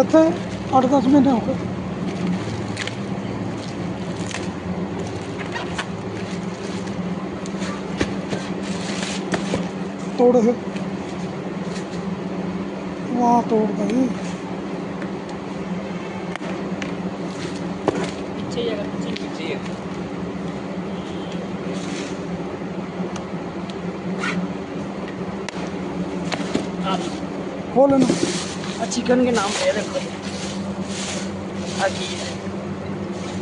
ਇੱਥੇ 8-10 ਮਹੀਨੇ ਹੋ ਗਏ। ਤੋੜ ਇਹ। ਵਾਹ ਤੋੜ ਗਈ ਖੋਲ ਇਹਨੂੰ चिकन के नाम पे देखो आगे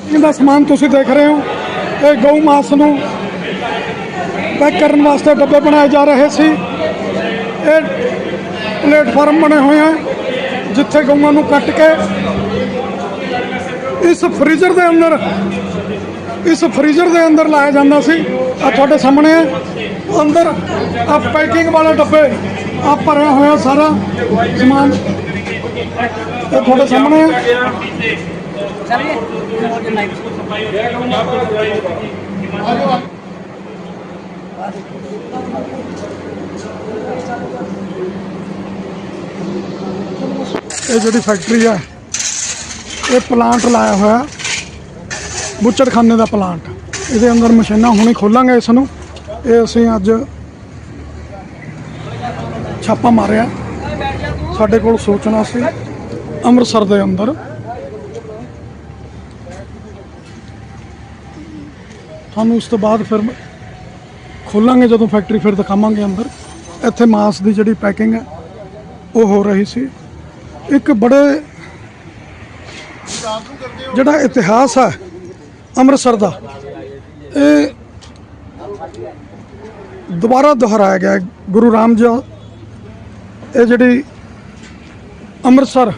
ਇਹਦਾ ਸਮਾਨ ਤੁਸੀਂ ਦੇਖ ਰਹੇ ਹੋ ਇਹ ਗਊ ਮਾਸ ਨੂੰ ਪੈਕ ਕਰਨ ਵਾਸਤੇ ਡੱਬੇ ਬਣਾਏ ਜਾ ਰਹੇ ਸੀ ਇਹ ਪਲੇਟਫਾਰਮ ਬਣੇ ਹੋਏ ਆ ਜਿੱਥੇ ਗਊਆਂ ਨੂੰ ਕੱਟ ਕੇ ਇਸ ਫ੍ਰੀਜ਼ਰ ਦੇ ਅੰਦਰ ਇਸ ਫ੍ਰੀਜ਼ਰ ਦੇ ਅੰਦਰ ਲਾਇਆ ਜਾਂਦਾ ਸੀ। ਆ ਤੁਹਾਡੇ ਸਾਹਮਣੇ ਅੰਦਰ ਆ ਪੈਕਿੰਗ ਵਾਲੇ ਡੱਬੇ ਆ ਭਰਿਆ ਹੋਇਆ ਸਾਰਾ ਸਮਾਨ। ਇਹ ਤੁਹਾਡੇ ਸਾਹਮਣੇ ਆ ਇਹ ਜਿਹੜੀ ਫੈਕਟਰੀ ਆ ਇਹ ਪਲਾਂਟ ਲਾਇਆ ਹੋਇਆ। ਬੁੱਚੜਖਾਨੇ ਦਾ ਪਲਾਂਟ। ਇਹਦੇ ਅੰਦਰ ਮਸ਼ੀਨਾਂ ਹੁਣੇ ਖੋਲਾਂਗੇ ਇਸ ਨੂੰ ਇਹ ਅਸੀਂ ਅੱਜ ਛਾਪਾ ਮਾਰਿਆ। ਸਾਡੇ ਕੋਲ ਸੂਚਨਾ ਸੀ, ਅੰਮ੍ਰਿਤਸਰ ਦੇ ਅੰਦਰ। ਤੁਹਾਨੂੰ ਉਸ ਤੋਂ ਬਾਅਦ ਫਿਰ ਖੋਲਾਂਗੇ ਜਦੋਂ ਫੈਕਟਰੀ ਫਿਰ ਦਿਖਾਵਾਂਗੇ ਅੰਦਰ। ਇੱਥੇ ਮਾਸ ਦੀ ਜਿਹੜੀ ਪੈਕਿੰਗ ਹੈ, ਉਹ ਹੋ ਰਹੀ ਸੀ। ਇੱਕ ਬੜੇ ਜਿਹੜਾ ਇਤਿਹਾਸ ਹੈ ਅੰਮ੍ਰਿਤਸਰ ਦਾ। ਇਹ ਦੁਬਾਰਾ ਦੁਹਰਾਇਆ ਗਿਆ ਗੁਰੂ ਰਾਮ ਜੀ ਇਹ ਜਿਹੜੀ ਅੰਮ੍ਰਿਤਸਰ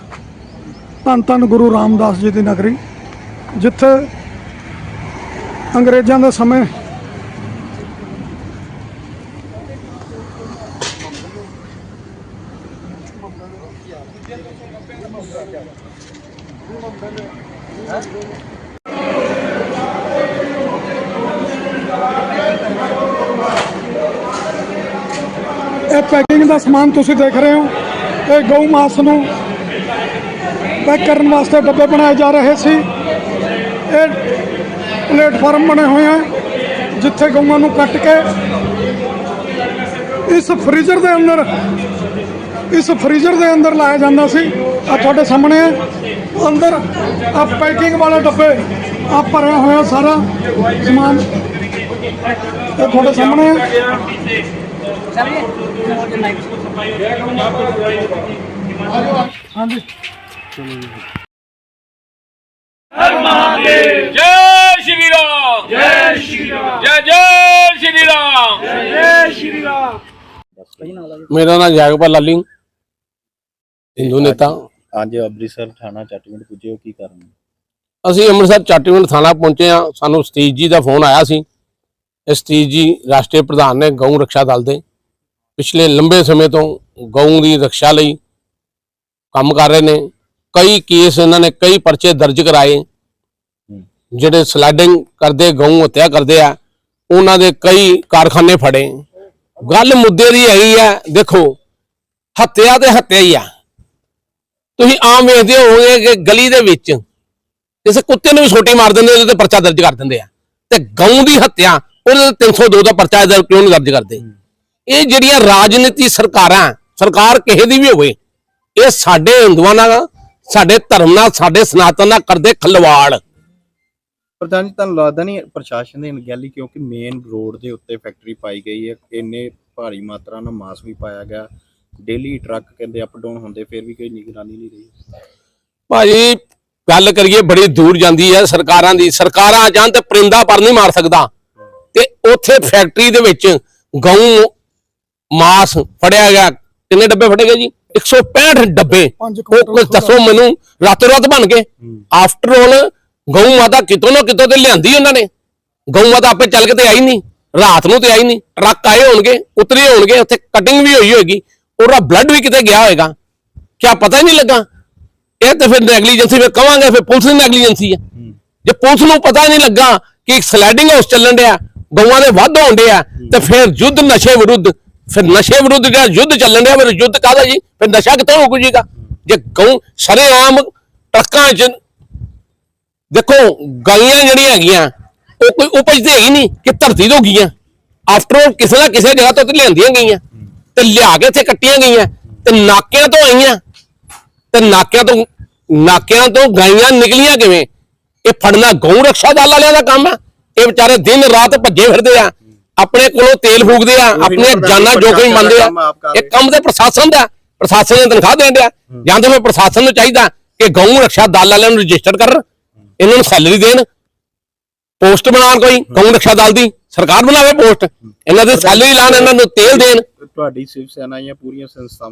ਧੰਨ ਧੰਨ ਗੁਰੂ ਰਾਮਦਾਸ ਜੀ ਦੀ ਨਗਰੀ, ਜਿੱਥੇ ਅੰਗਰੇਜ਼ਾਂ ਦੇ ਸਮੇਂ ਇਹ ਪੈਕਿੰਗ ਦਾ ਸਮਾਨ ਤੁਸੀਂ ਦੇਖ ਰਹੇ ਹੋ। ਇਹ ਗਊ ਮਾਸ ਨੂੰ ਪੈਕ ਕਰਨ ਵਾਸਤੇ ਡੱਬੇ ਬਣਾਏ ਜਾ ਰਹੇ ਸੀ। ਇਹ ਪਲੇਟਫਾਰਮ ਬਣੇ ਹੋਏ ਆ, ਜਿੱਥੇ ਗਊਆਂ ਨੂੰ ਕੱਟ ਕੇ ਇਸ ਫ੍ਰੀਜ਼ਰ ਦੇ ਅੰਦਰ, ਇਸ ਫ੍ਰੀਜ਼ਰ ਦੇ ਅੰਦਰ ਲਾਇਆ ਜਾਂਦਾ ਸੀ। ਆ ਤੁਹਾਡੇ ਸਾਹਮਣੇ ਹੈ ਅੰਦਰ ਆ ਪੈਕਿੰਗ ਵਾਲੇ ਡੱਬੇ ਆ ਭਰਿਆ ਹੋਇਆ ਸਾਰਾ ਸਮਾਨ। ਇਹ ਤੁਹਾਡੇ ਸਾਹਮਣੇ ਮੇਰਾ ਨਾਮ ਜਾਗਪਾਲ ਲਾਲੀ ਹਿੰਦੂ ਨੇਤਾ। ਅੱਜ ਅੰਮ੍ਰਿਤਸਰ ਥਾਣਾ ਚਟਵਿੰਡ ਪੁੱਜੇ ਹੋ ਕੀ ਕਰਨ? ਅਸੀਂ ਅੰਮ੍ਰਿਤਸਰ ਚਟਵਿੰਡ ਥਾਣਾ ਪਹੁੰਚੇ ਆ ਸਾਨੂੰ ਸਤੀਜ ਜੀ ਦਾ ਫੋਨ ਆਇਆ ਸੀ। ਸਤੀਜ ਜੀ ਰਾਸ਼ਟਰੀ ਪ੍ਰਧਾਨ ਨੇ ਗਊ ਰੱਖਿਆ ਦਲ ਦੇ। ਪਿਛਲੇ ਲੰਬੇ ਸਮੇਂ ਤੋਂ ਗਊ ਦੀ ਰੱਖਿਆ ਲਈ ਕੰਮ ਕਰ ਰਹੇ ਨੇ। ਕਈ ਕੇਸ ਇਹਨਾਂ ਨੇ ਕਈ ਪਰਚੇ ਦਰਜ ਕਰਾਏ। ਜਿਹੜੇ ਸਲਾਈਡਿੰਗ ਕਰਦੇ, ਗਊ ਹੱਤਿਆ ਕਰਦੇ ਆ, ਉਹਨਾਂ ਦੇ ਕਈ ਕਾਰਖਾਨੇ ਫੜੇ। ਗੱਲ ਮੁੱਦੇ ਦੀ ਆਈ ਆ, ਦੇਖੋ, ਹੱਤਿਆ ਤੇ ਹੱਤਿਆ ਹੀ ਆ। ਤੁਸੀਂ ਆਮ ਵੇਖਦੇ ਹੋਵੋਗੇ ਕਿ ਗਲੀ ਦੇ ਵਿੱਚ ਕਿਸੇ ਕੁੱਤੇ ਨੂੰ ਵੀ ਛੋਟੀ ਮਾਰ ਦਿੰਦੇ, ਉਹਦੇ ਤੇ ਪਰਚਾ ਦਰਜ ਕਰ ਦਿੰਦੇ ਆ। ਤੇ ਗਊ ਦੀ ਹੱਤਿਆ, ਉਹਦੇ ਤੇ 302 ਦਾ ਪਰਚਾ ਦਰਜ ਕਿਉਂ ਨਹੀਂ ਦਰਜ ਕਰਦੇ? ਇਹ ਜਿਹੜੀਆਂ ਰਾਜਨੀਤੀ ਸਰਕਾਰਾਂ ਸਰਕਾਰ ਕਿਸੇ ਦੀ ਵੀ ਹੋਵੇ ਇਹ ਸਾਡੇ ਹਿੰਦੂਆਂ ਨਾਲ ਸਾਡੇ ਧਰਮ ਨਾਲ ਸਾਡੇ ਸਨਾਤਨ ਨਾਲ ਕਰਦੇ ਖਲਵਾੜ। ਪ੍ਰਧਾਨ ਜੀ ਤੁਹਾਨੂੰ ਲੱਗਦਾ ਨਹੀਂ ਪ੍ਰਸ਼ਾਸਨ ਦੀ ਅਣਗਹਿਲੀ ਕਿਉਂਕਿ ਮੇਨ ਰੋਡ ਦੇ ਉੱਤੇ ਫੈਕਟਰੀ ਪਾਈ ਗਈ ਹੈ ਇੰਨੇ ਭਾਰੀ ਮਾਤਰਾ ਨਾਲ ਮਾਸ ਵੀ ਪਾਇਆ ਗਿਆ ਡੇਲੀ ਟਰੱਕ ਕਹਿੰਦੇ ਅਪ ਡਾਊਨ ਹੁੰਦੇ ਫਿਰ ਵੀ ਕੋਈ ਨਿਗਰਾਨੀ ਨਹੀਂ ਰਹੀ। ਭਾਜੀ ਗੱਲ ਕਰੀਏ ਬੜੀ ਦੂਰ ਜਾਂਦੀ ਹੈ ਸਰਕਾਰਾਂ ਦੀ। ਸਰਕਾਰਾਂ ਜਾਣ ਤੇ ਪਰਿੰਦਾ ਪਰ ਨਹੀਂ ਮਾਰ ਸਕਦਾ। ਤੇ ਉੱਥੇ ਫੈਕਟਰੀ ਦੇ ਵਿੱਚ ਗਊ ਮਾਸ ਫੜਿਆ ਗਿਆ। ਕਿੰਨੇ ਡੱਬੇ ਫੜੇ ਗਏ ਜੀ? 165 ਡੱਬੇ। ਉਹ ਕੁਝ ਦੱਸੋ ਮੈਨੂੰ। ਰਾਤੋਂ ਰਾਤ ਬਣ ਕੇ ਆਫਟਰ ਆਲ ਗਊ ਮਾਤਾ ਕਿਤੋਂ ਨਾ ਕਿਤੋਂ ਤੇ ਲਿਆਂਦੀ ਉਹਨਾਂ ਨੇ। ਗਊ ਮਾਤਾ ਆਪੇ ਚੱਲ ਕੇ ਤੇ ਆਈ ਨਹੀਂ। ਰਾਤ ਨੂੰ ਤੇ ਆਈ ਨਹੀਂ। ਟਰੱਕ ਆਏ ਹੋਣਗੇ ਉਤਰੇ ਹੋਣਗੇ ਉੱਥੇ ਕਟਿੰਗ ਵੀ ਹੋਈ ਹੋਏਗੀ। ਉਹਦਾ ਬਲੱਡ ਵੀ ਕਿਤੇ ਗਿਆ ਹੋਏਗਾ। ਕਿਆ ਪਤਾ ਹੀ ਨਹੀਂ ਲੱਗਾ। ਇਹ ਤਾਂ ਫਿਰ ਨੈਗਲੀਜੈਂਸੀ ਫਿਰ ਕਵਾਂਗੇ ਫਿਰ ਪੁਲਿਸ ਦੀ ਨੈਗਲੀਜੈਂਸੀ ਹੈ ਜੇ ਪੁਲਿਸ ਨੂੰ ਪਤਾ ਹੀ ਨਹੀਂ ਲੱਗਾ ਕਿ ਇੱਕ ਸਲਾਈਡਿੰਗ ਹਾਊਸ ਚੱਲਣ ਡਿਆ ਗਊਆਂ ਦੇ ਵੱਧ ਹੋਣ ਡਿਆ ਤੇ ਫਿਰ ਯੁੱਧ ਨਸ਼ੇ ਵਿਰੁੱਧ ਫਿਰ ਨਸ਼ੇ ਵਿਰੁੱਧ ਜਿਹੜਾ ਯੁੱਧ ਚੱਲਣ ਡਿਆ, ਫਿਰ ਯੁੱਧ ਕਾਹਦਾ ਜੀ? ਫਿਰ ਨਸ਼ਾ ਕਿੱਥੋਂ ਰੁਕ ਜੀਗਾ ਜੇ ਗਊ ਸਰੇਆਮ ਟਰੱਕਾਂ 'ਚ ਦੇਖੋ ਗਾਈਆਂ ਜਿਹੜੀਆਂ ਹੈਗੀਆਂ, ਉਹ ਕੋਈ ਉਪਜ ਤੇ ਹੈਗੀ ਨਹੀਂ ਕਿ ਧਰਤੀ ਤੋਂ ਗਈਆਂ। ਆਫਟਰ ਕਿਸੇ ਨਾ ਕਿਸੇ ਜਗ੍ਹਾ ਤੋਂ ਤੇ ਲਿਆਂਦੀਆਂ ਗਈਆਂ। ਤੇ ਲਿਆ ਕੇ ਇੱਥੇ ਕੱਟੀਆਂ ਗਈਆਂ। ਤੇ ਨਾਕਿਆਂ ਤੋਂ ਆਈਆਂ। ਤੇ ਨਾਕਿਆਂ ਤੋਂ ਨਾਕਿਆਂ ਤੋਂ ਗਾਈਆਂ ਨਿਕਲੀਆਂ ਕਿਵੇਂ? ਇਹ ਫੜਨਾ ਗਊ ਰਕਸ਼ਾ ਦਲ ਵਾਲਿਆਂ ਦਾ ਕੰਮ ਆ। ਇਹ ਵਿਚਾਰੇ ਦਿਨ ਰਾਤ ਭੱਜੇ ਫਿਰਦੇ ਆ। ਆਪਣੇ ਕੋਲੋਂ ਤੇਲ ਫੂਕਦੇ ਆ ਆਪਣੇ ਜਾਨਾਂ ਜੋਖਮ ਮੰਨਦੇ ਆ। ਇਹ ਕੰਮ ਤੇ ਪ੍ਰਸ਼ਾਸਨ ਦਾ ਪ੍ਰਸ਼ਾਸਨ ਨੇ ਤਨਖਾਹ ਦੇਣ ਡਿਆ ਜਾਂ ਤਾਂ ਪ੍ਰਸ਼ਾਸਨ ਨੂੰ ਚਾਹੀਦਾ ਕਿ ਗਊ ਰਕਸ਼ਾ ਦਲ ਵਾਲਿਆਂ ਨੂੰ ਰਜਿਸਟਰ ਕਰਨ ਇਹਨਾਂ ਨੂੰ ਸੈਲਰੀ ਦੇਣ। ਪੋਸਟ ਬਣਾਉਣ ਕੋਈ ਗਊ ਰਕਸ਼ਾ ਦਲ ਦੀ। ਸਰਕਾਰ ਬਣਾਵੇ ਪੋਸਟ। ਇਹਨਾਂ ਦੇ ਸੈਲਰੀ ਲਾਣ ਇਹਨਾਂ ਨੂੰ ਤੇਲ ਦੇਣ। ਤੁਹਾਡੀ ਸ਼ਿਵ ਸੈਨਾ ਜਾਂ ਪੂਰੀਆਂ ਸੰਸਥਾਵਾਂ